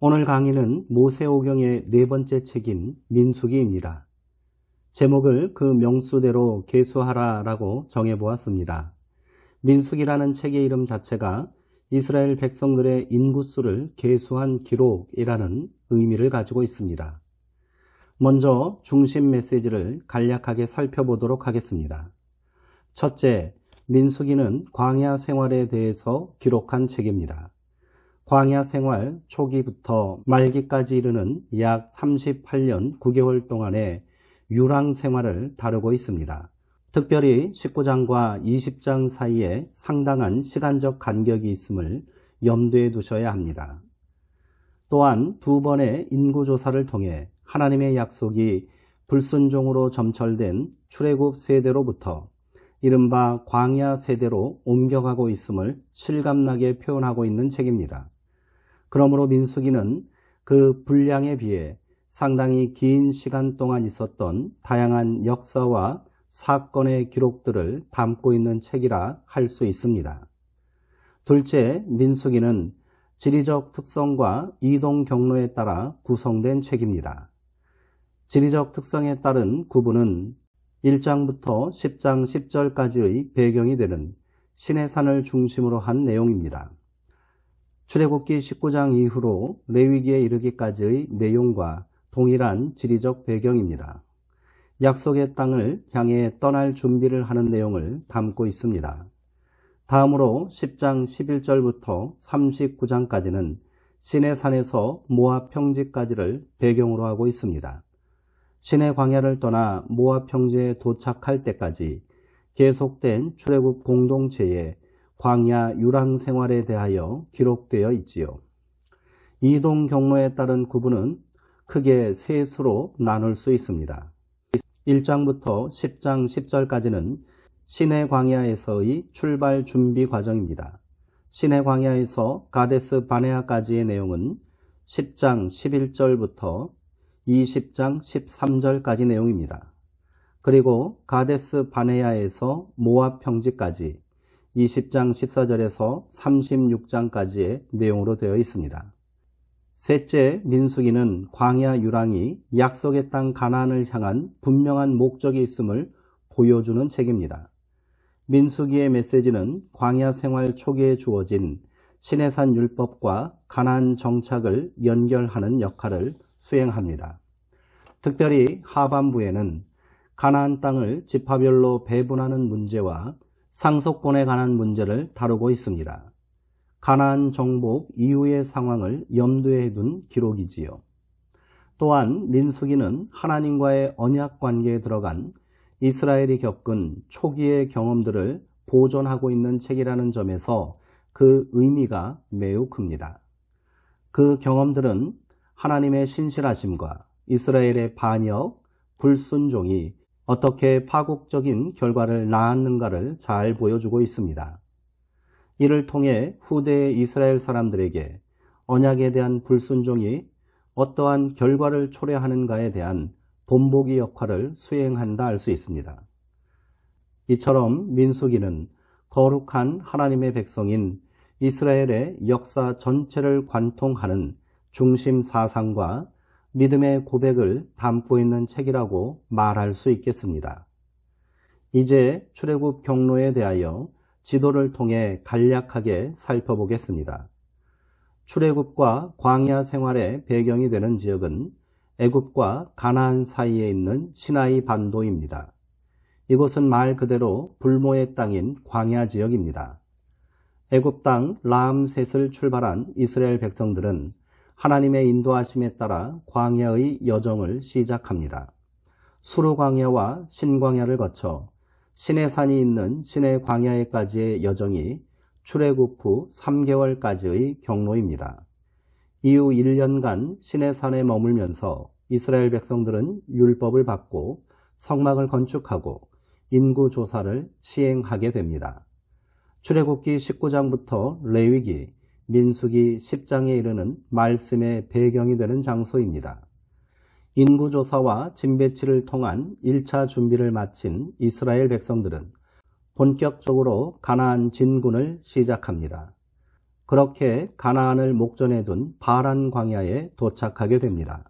오늘 강의는 모세오경의 네 번째 책인 민수기입니다. 제목을 그 명수대로 계수하라 라고 정해보았습니다. 민수기라는 책의 이름 자체가 이스라엘 백성들의 인구수를 계수한 기록이라는 의미를 가지고 있습니다. 먼저 중심 메시지를 간략하게 살펴보도록 하겠습니다. 첫째, 민수기는 광야 생활에 대해서 기록한 책입니다. 광야 생활 초기부터 말기까지 이르는 약 38년 9개월 동안의 유랑 생활을 다루고 있습니다. 특별히 19장과 20장 사이에 상당한 시간적 간격이 있음을 염두에 두셔야 합니다. 또한 두 번의 인구조사를 통해 하나님의 약속이 불순종으로 점철된 출애굽 세대로부터 이른바 광야 세대로 옮겨가고 있음을 실감나게 표현하고 있는 책입니다. 그러므로 민수기는 그 분량에 비해 상당히 긴 시간 동안 있었던 다양한 역사와 사건의 기록들을 담고 있는 책이라 할 수 있습니다. 둘째, 민수기는 지리적 특성과 이동 경로에 따라 구성된 책입니다. 지리적 특성에 따른 구분은 1장부터 10장 10절까지의 배경이 되는 신의 산을 중심으로 한 내용입니다. 출애굽기 19장 이후로 레위기에 이르기까지의 내용과 동일한 지리적 배경입니다. 약속의 땅을 향해 떠날 준비를 하는 내용을 담고 있습니다. 다음으로 10장 11절부터 39장까지는 신의 산에서 모압 평지까지를 배경으로 하고 있습니다. 신의 광야를 떠나 모압 평지에 도착할 때까지 계속된 출애굽 공동체의 광야 유랑 생활에 대하여 기록되어 있지요. 이동 경로에 따른 구분은 크게 세 수로 나눌 수 있습니다. 1장부터 10장 10절까지는 신의 광야에서의 출발 준비 과정입니다. 신의 광야에서 가데스 바네아까지의 내용은 10장 11절부터 20장 13절까지 내용입니다. 그리고 가데스 바네아에서 모압 평지까지 20장 14절에서 36장까지의 내용으로 되어 있습니다. 셋째 민수기는 광야 유랑이 약속의 땅 가나안을 향한 분명한 목적이 있음을 보여주는 책입니다. 민수기의 메시지는 광야 생활 초기에 주어진 신해산 율법과 가나안 정착을 연결하는 역할을 수행합니다. 특별히 하반부에는 가나안 땅을 지파별로 배분하는 문제와 상속권에 관한 문제를 다루고 있습니다. 가나안 정복 이후의 상황을 염두에 둔 기록이지요. 또한 민수기는 하나님과의 언약 관계에 들어간 이스라엘이 겪은 초기의 경험들을 보존하고 있는 책이라는 점에서 그 의미가 매우 큽니다. 그 경험들은 하나님의 신실하심과 이스라엘의 반역, 불순종이 어떻게 파국적인 결과를 낳았는가를 잘 보여주고 있습니다. 이를 통해 후대의 이스라엘 사람들에게 언약에 대한 불순종이 어떠한 결과를 초래하는가에 대한 본보기 역할을 수행한다 할 수 있습니다. 이처럼 민수기는 거룩한 하나님의 백성인 이스라엘의 역사 전체를 관통하는 중심 사상과 믿음의 고백을 담고 있는 책이라고 말할 수 있겠습니다. 이제 출애굽 경로에 대하여 지도를 통해 간략하게 살펴보겠습니다. 출애굽과 광야 생활의 배경이 되는 지역은 애굽과 가나안 사이에 있는 시나이 반도입니다. 이곳은 말 그대로 불모의 땅인 광야 지역입니다. 애굽 땅 라암셋을 출발한 이스라엘 백성들은 하나님의 인도하심에 따라 광야의 여정을 시작합니다. 수루 광야와 신광야를 거쳐 신의 산이 있는 신의 광야에까지의 여정이 출애굽 후 3개월까지의 경로입니다. 이후 1년간 신의 산에 머물면서 이스라엘 백성들은 율법을 받고 성막을 건축하고 인구 조사를 시행하게 됩니다. 출애굽기 19장부터 레위기, 민수기 10장에 이르는 말씀의 배경이 되는 장소입니다. 인구조사와 진배치를 통한 1차 준비를 마친 이스라엘 백성들은 본격적으로 가나안 진군을 시작합니다. 그렇게 가나안을 목전에 둔 바란 광야에 도착하게 됩니다.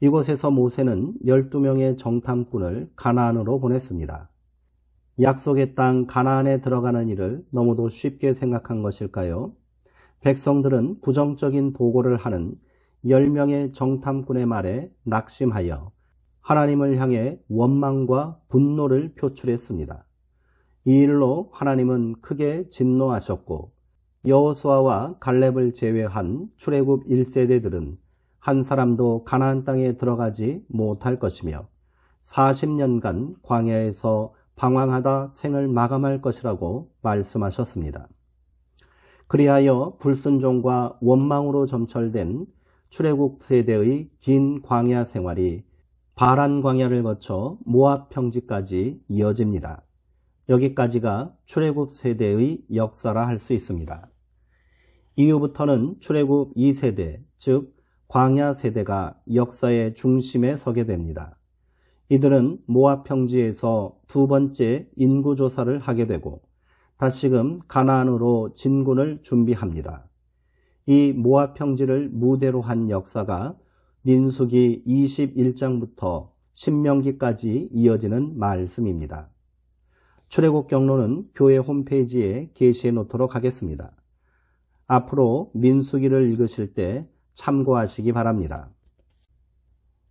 이곳에서 모세는 12명의 정탐꾼을 가나안으로 보냈습니다. 약속의 땅 가나안에 들어가는 일을 너무도 쉽게 생각한 것일까요? 백성들은 부정적인 보고를 하는 10명의 정탐꾼의 말에 낙심하여 하나님을 향해 원망과 분노를 표출했습니다. 이 일로 하나님은 크게 진노하셨고 여호수아와 갈렙을 제외한 출애굽 1세대들은 한 사람도 가나안 땅에 들어가지 못할 것이며 40년간 광야에서 방황하다 생을 마감할 것이라고 말씀하셨습니다. 그리하여 불순종과 원망으로 점철된 출애굽 세대의 긴 광야 생활이 바란 광야를 거쳐 모압 평지까지 이어집니다. 여기까지가 출애굽 세대의 역사라 할 수 있습니다. 이후부터는 출애굽 2세대, 즉 광야 세대가 역사의 중심에 서게 됩니다. 이들은 모압 평지에서 두 번째 인구 조사를 하게 되고 다시금 가나안으로 진군을 준비합니다. 이 모압 평지를 무대로 한 역사가 민수기 21장부터 신명기까지 이어지는 말씀입니다. 출애굽 경로는 교회 홈페이지에 게시해 놓도록 하겠습니다. 앞으로 민수기를 읽으실 때 참고하시기 바랍니다.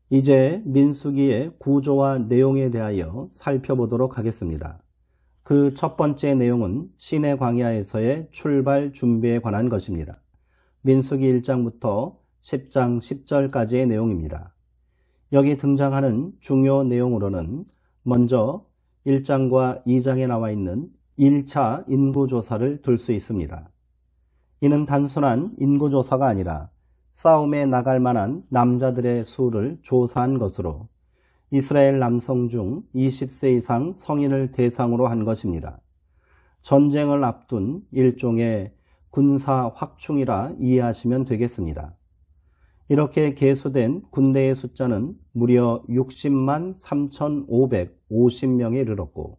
이제 민수기의 구조와 내용에 대하여 살펴보도록 하겠습니다. 그 첫 번째 내용은 시내 광야에서의 출발 준비에 관한 것입니다. 민수기 1장부터 10장 10절까지의 내용입니다. 여기 등장하는 중요 내용으로는 먼저 1장과 2장에 나와 있는 1차 인구조사를 둘수 있습니다. 이는 단순한 인구조사가 아니라 싸움에 나갈 만한 남자들의 수를 조사한 것으로 이스라엘 남성 중 20세 이상 성인을 대상으로 한 것입니다. 전쟁을 앞둔 일종의 군사 확충이라 이해하시면 되겠습니다. 이렇게 개수된 군대의 숫자는 무려 60만 3,550명에 이르렀고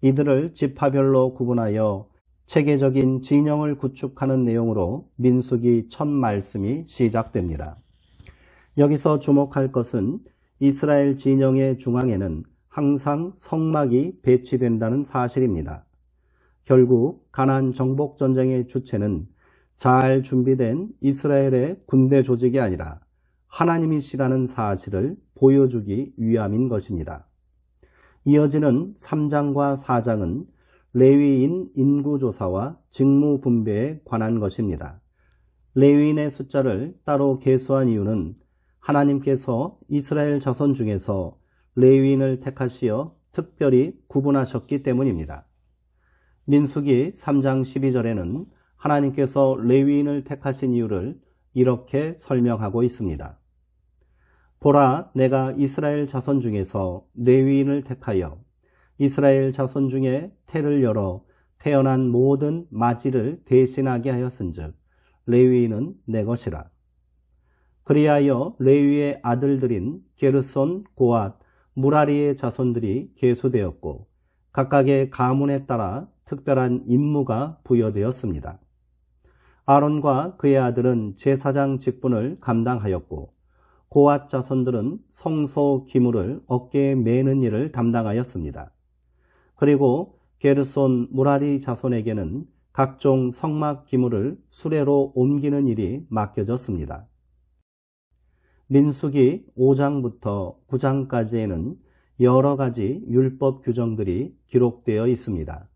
이들을 지파별로 구분하여 체계적인 진영을 구축하는 내용으로 민숙이 첫 말씀이 시작됩니다. 여기서 주목할 것은 이스라엘 진영의 중앙에는 항상 성막이 배치된다는 사실입니다. 결국 가난 정복 전쟁의 주체는 잘 준비된 이스라엘의 군대 조직이 아니라 하나님이시라는 사실을 보여주기 위함인 것입니다. 이어지는 3장과 4장은 레위인 인구조사와 직무 분배에 관한 것입니다. 레위인의 숫자를 따로 계수한 이유는 하나님께서 이스라엘 자손 중에서 레위인을 택하시어 특별히 구분하셨기 때문입니다. 민수기 3장 12절에는 하나님께서 레위인을 택하신 이유를 이렇게 설명하고 있습니다. 보라, 내가 이스라엘 자손 중에서 레위인을 택하여 이스라엘 자손 중에 태를 열어 태어난 모든 마지를 대신하게 하였은즉 레위인은 내 것이라. 그리하여 레위의 아들들인 게르손, 고앗, 무라리의 자손들이 계수되었고 각각의 가문에 따라 특별한 임무가 부여되었습니다. 아론과 그의 아들은 제사장 직분을 감당하였고 고앗 자손들은 성소 기물을 어깨에 매는 일을 담당하였습니다. 그리고 게르손 무라리 자손에게는 각종 성막 기물을 수레로 옮기는 일이 맡겨졌습니다. 민숙이 5장부터 9장까지에는 여러 가지 율법 규정들이 기록되어 있습니다.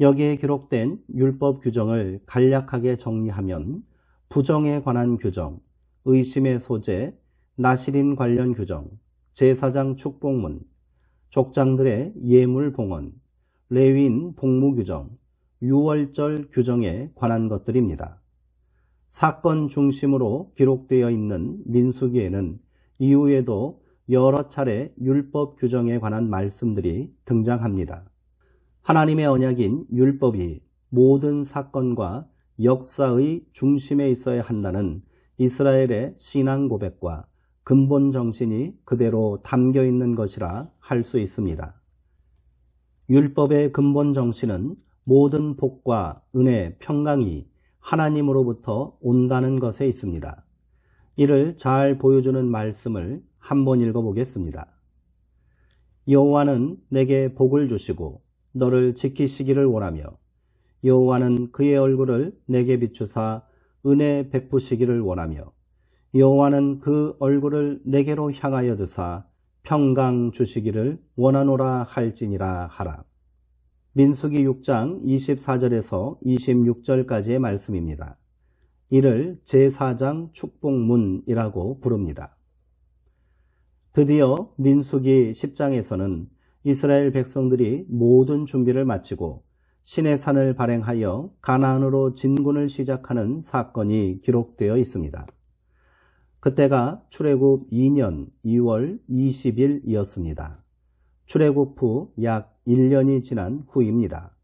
여기에 기록된 율법 규정을 간략하게 정리하면 부정에 관한 규정, 의심의 소재, 나실인 관련 규정, 제사장 축복문, 족장들의 예물 봉헌, 레위인 복무 규정, 유월절 규정에 관한 것들입니다. 사건 중심으로 기록되어 있는 민수기에는 이후에도 여러 차례 율법 규정에 관한 말씀들이 등장합니다. 하나님의 언약인 율법이 모든 사건과 역사의 중심에 있어야 한다는 이스라엘의 신앙 고백과 근본 정신이 그대로 담겨 있는 것이라 할 수 있습니다. 율법의 근본 정신은 모든 복과 은혜, 평강이 하나님으로부터 온다는 것에 있습니다. 이를 잘 보여주는 말씀을 한번 읽어보겠습니다. 여호와는 내게 복을 주시고 너를 지키시기를 원하며 여호와는 그의 얼굴을 내게 비추사 은혜 베푸시기를 원하며 여호와는 그 얼굴을 내게로 향하여 드사 평강 주시기를 원하노라 할지니라 하라. 민수기 6장 24절에서 26절까지의 말씀입니다. 이를 제4장 축복문이라고 부릅니다. 드디어 민수기 10장에서는 이스라엘 백성들이 모든 준비를 마치고 신의 산을 발행하여 가나안으로 진군을 시작하는 사건이 기록되어 있습니다. 그때가 출애굽 2년 2월 20일이었습니다. 출애굽 후 약 1년이 지난 후입니다.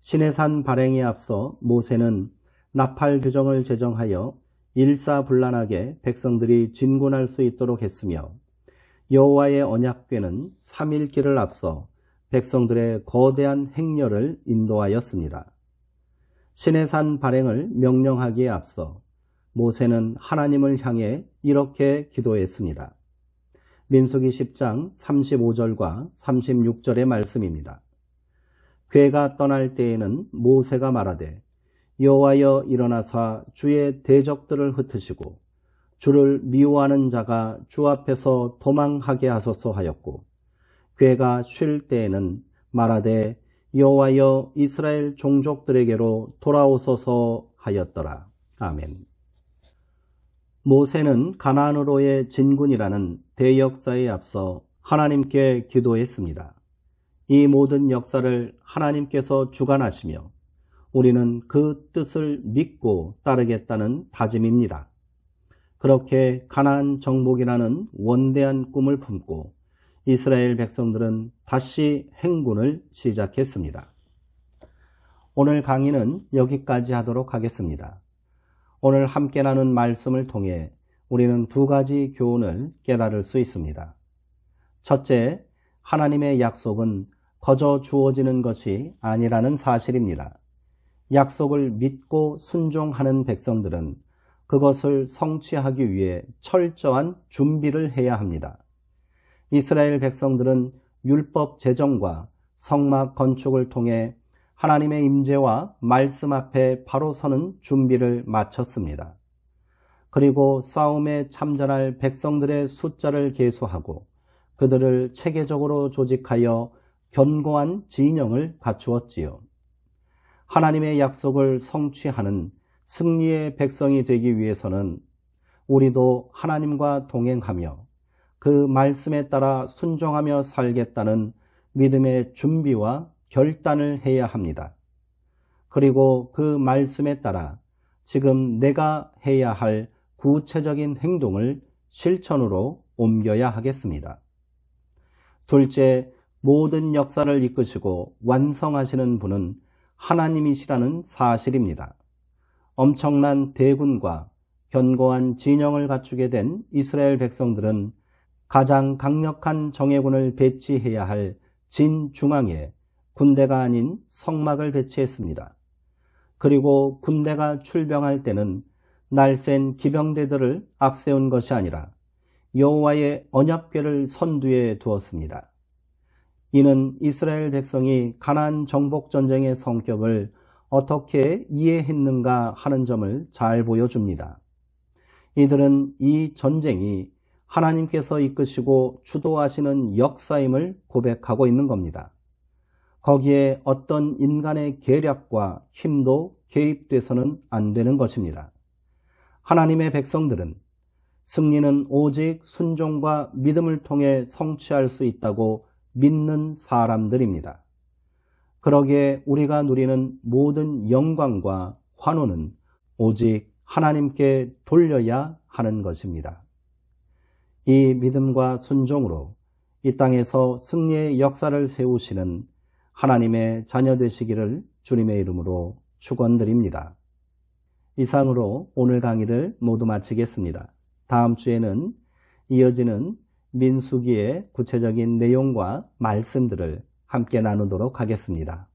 신의 산 발행에 앞서 모세는 나팔 규정을 제정하여 일사불란하게 백성들이 진군할 수 있도록 했으며 여호와의 언약궤는 3일 길을 앞서 백성들의 거대한 행렬을 인도하였습니다. 신의 산 발행을 명령하기에 앞서 모세는 하나님을 향해 이렇게 기도했습니다. 민수기 10장 35절과 36절의 말씀입니다. 괴가 떠날 때에는 모세가 말하되 여호와여 일어나사 주의 대적들을 흩으시고 주를 미워하는 자가 주 앞에서 도망하게 하소서 하였고 괴가 쉴 때에는 말하되 여호와여 이스라엘 종족들에게로 돌아오소서 하였더라. 아멘. 모세는 가나안으로의 진군이라는 대역사에 앞서 하나님께 기도했습니다. 이 모든 역사를 하나님께서 주관하시며 우리는 그 뜻을 믿고 따르겠다는 다짐입니다. 그렇게 가나안 정복이라는 원대한 꿈을 품고 이스라엘 백성들은 다시 행군을 시작했습니다. 오늘 강의는 여기까지 하도록 하겠습니다. 오늘 함께 나눈 말씀을 통해 우리는 두 가지 교훈을 깨달을 수 있습니다. 첫째, 하나님의 약속은 거저 주어지는 것이 아니라는 사실입니다. 약속을 믿고 순종하는 백성들은 그것을 성취하기 위해 철저한 준비를 해야 합니다. 이스라엘 백성들은 율법 제정과 성막 건축을 통해 하나님의 임재와 말씀 앞에 바로 서는 준비를 마쳤습니다. 그리고 싸움에 참전할 백성들의 숫자를 계수하고 그들을 체계적으로 조직하여 견고한 진영을 갖추었지요. 하나님의 약속을 성취하는 승리의 백성이 되기 위해서는 우리도 하나님과 동행하며 그 말씀에 따라 순종하며 살겠다는 믿음의 준비와 결단을 해야 합니다. 그리고 그 말씀에 따라 지금 내가 해야 할 구체적인 행동을 실천으로 옮겨야 하겠습니다. 둘째, 모든 역사를 이끄시고 완성하시는 분은 하나님이시라는 사실입니다. 엄청난 대군과 견고한 진영을 갖추게 된 이스라엘 백성들은 가장 강력한 정예군을 배치해야 할 진중앙에 군대가 아닌 성막을 배치했습니다. 그리고 군대가 출병할 때는 날쌘 기병대들을 앞세운 것이 아니라 여호와의 언약궤를 선두에 두었습니다. 이는 이스라엘 백성이 가난 정복 전쟁의 성격을 어떻게 이해했는가 하는 점을 잘 보여줍니다. 이들은 이 전쟁이 하나님께서 이끄시고 주도하시는 역사임을 고백하고 있는 겁니다. 거기에 어떤 인간의 계략과 힘도 개입돼서는 안 되는 것입니다. 하나님의 백성들은 승리는 오직 순종과 믿음을 통해 성취할 수 있다고 믿는 사람들입니다. 그러기에 우리가 누리는 모든 영광과 환호는 오직 하나님께 돌려야 하는 것입니다. 이 믿음과 순종으로 이 땅에서 승리의 역사를 세우시는 하나님의 자녀 되시기를 주님의 이름으로 축원드립니다. 이상으로 오늘 강의를 모두 마치겠습니다. 다음 주에는 이어지는 민수기의 구체적인 내용과 말씀들을 함께 나누도록 하겠습니다.